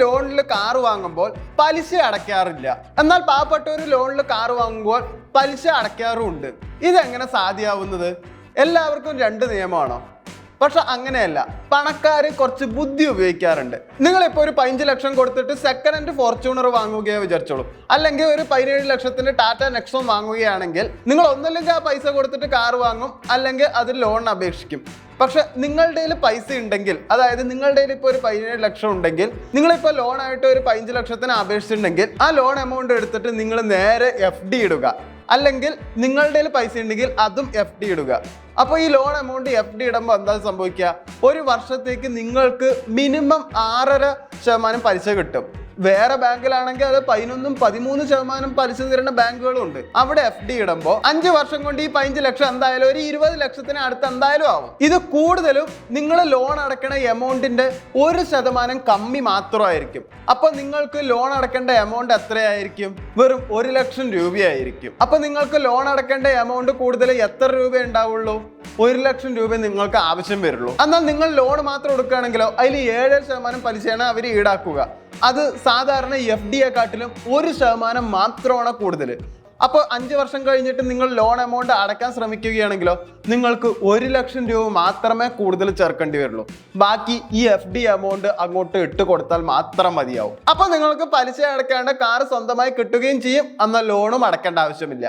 ലോണിൽ കാർ വാങ്ങുമ്പോൾ പലിശ അടയ്ക്കാറില്ല. എന്നാൽ പാവപ്പെട്ടവർ ലോണിൽ കാർ വാങ്ങുമ്പോൾ പലിശ അടയ്ക്കാറുമുണ്ട്. ഇതെങ്ങനെ സാധ്യമാവുന്നത് എല്ലാവർക്കും രണ്ട് നിയമമാണോ? പക്ഷെ അങ്ങനെയല്ല. പണക്കാർ കുറച്ച് ബുദ്ധി ഉപയോഗിക്കാറുണ്ട്. നിങ്ങളിപ്പോൾ ഒരു പതിനഞ്ച് ലക്ഷം കൊടുത്തിട്ട് സെക്കൻഡ് ഹാൻഡ് ഫോർച്യൂണർ വാങ്ങുകയോ വിചാരിച്ചോളൂ. അല്ലെങ്കിൽ ഒരു പതിനേഴ് ലക്ഷത്തിന്റെ ടാറ്റ നെക്സോൺ വാങ്ങുകയാണെങ്കിൽ നിങ്ങൾ ഒന്നല്ലെങ്കിൽ ആ പൈസ കൊടുത്തിട്ട് കാർ വാങ്ങും അല്ലെങ്കിൽ അത് ലോൺ അപേക്ഷിക്കും. പക്ഷെ നിങ്ങളുടെ കയ്യിൽ പൈസ ഉണ്ടെങ്കിൽ അതായത് നിങ്ങളുടെ കയ്യിൽ ഇപ്പോൾ ഒരു പതിനേഴ് ലക്ഷം ഉണ്ടെങ്കിൽ നിങ്ങളിപ്പോൾ ലോൺ ആയിട്ട് ഒരു പതിനഞ്ച് ലക്ഷത്തിന് അപേക്ഷിച്ചിട്ടുണ്ടെങ്കിൽ ആ ലോൺ എമൗണ്ട് എടുത്തിട്ട് നിങ്ങൾ നേരെ എഫ് ഡി ഇടുക. അല്ലെങ്കിൽ നിങ്ങളുടെ കയ്യിൽ പൈസ ഉണ്ടെങ്കിൽ അതും എഫ് ഡി ഇടുക. അപ്പോൾ ഈ ലോൺ എമൗണ്ട് എഫ് ഡി ഇടുമ്പോൾ എന്താ സംഭവിക്കുക? ഒരു വർഷത്തേക്ക് നിങ്ങൾക്ക് മിനിമം ആറര ശതമാനം പലിശ കിട്ടും. വേറെ ബാങ്കിലാണെങ്കിൽ അത് പതിനൊന്നും പതിമൂന്ന് ശതമാനം പലിശ തരുന്ന ബാങ്കുകളും ഉണ്ട് അവിടെ എഫ് ഡി ഇടുമ്പോൾ അഞ്ച് വർഷം കൊണ്ട് ഈ പതിനഞ്ച് ലക്ഷം എന്തായാലും ഒരു ഇരുപത് ലക്ഷത്തിന് അടുത്ത് എന്തായാലും ആവും. ഇത് കൂടുതലും നിങ്ങൾ ലോൺ അടക്കണ എമൗണ്ടിന്റെ ഒരു ശതമാനം കമ്മി മാത്രമായിരിക്കും. അപ്പൊ നിങ്ങൾക്ക് ലോൺ അടക്കേണ്ട എമൗണ്ട് എത്രയായിരിക്കും? വെറും ഒരു ലക്ഷം രൂപയായിരിക്കും. അപ്പൊ നിങ്ങൾക്ക് ലോൺ അടക്കേണ്ട എമൗണ്ട് കൂടുതൽ എത്ര രൂപ ഉണ്ടാവുള്ളൂ? ഒരു ലക്ഷം രൂപ നിങ്ങൾക്ക് ആവശ്യം വരുള്ളൂ. എന്നാൽ നിങ്ങൾ ലോൺ മാത്രം എടുക്കുകയാണെങ്കിലോ അതിൽ ഏഴ് ശതമാനം പലിശയാണ് അവർ ഈടാക്കുക. അത് സാധാരണ എഫ് ഡി എക്കാട്ടിലും ഒരു ശതമാനം മാത്രമാണ് കൂടുതൽ അപ്പോൾ അഞ്ച് വർഷം കഴിഞ്ഞിട്ട് നിങ്ങൾ ലോൺ എമൗണ്ട് അടയ്ക്കാൻ ശ്രമിക്കുകയാണെങ്കിലോ നിങ്ങൾക്ക് ഒരു ലക്ഷം രൂപ മാത്രമേ കൂടുതൽ ചേർക്കേണ്ടി വരുള്ളൂ. ബാക്കി ഈ എഫ് ഡി എമൗണ്ട് അങ്ങോട്ട് ഇട്ട് കൊടുത്താൽ മാത്രം മതിയാവും. അപ്പോൾ നിങ്ങൾക്ക് പലിശ അടയ്ക്കാണ്ട് കാർ സ്വന്തമായി കിട്ടുകയും ചെയ്യും എന്നാൽ ലോണും അടയ്ക്കേണ്ട ആവശ്യമില്ല.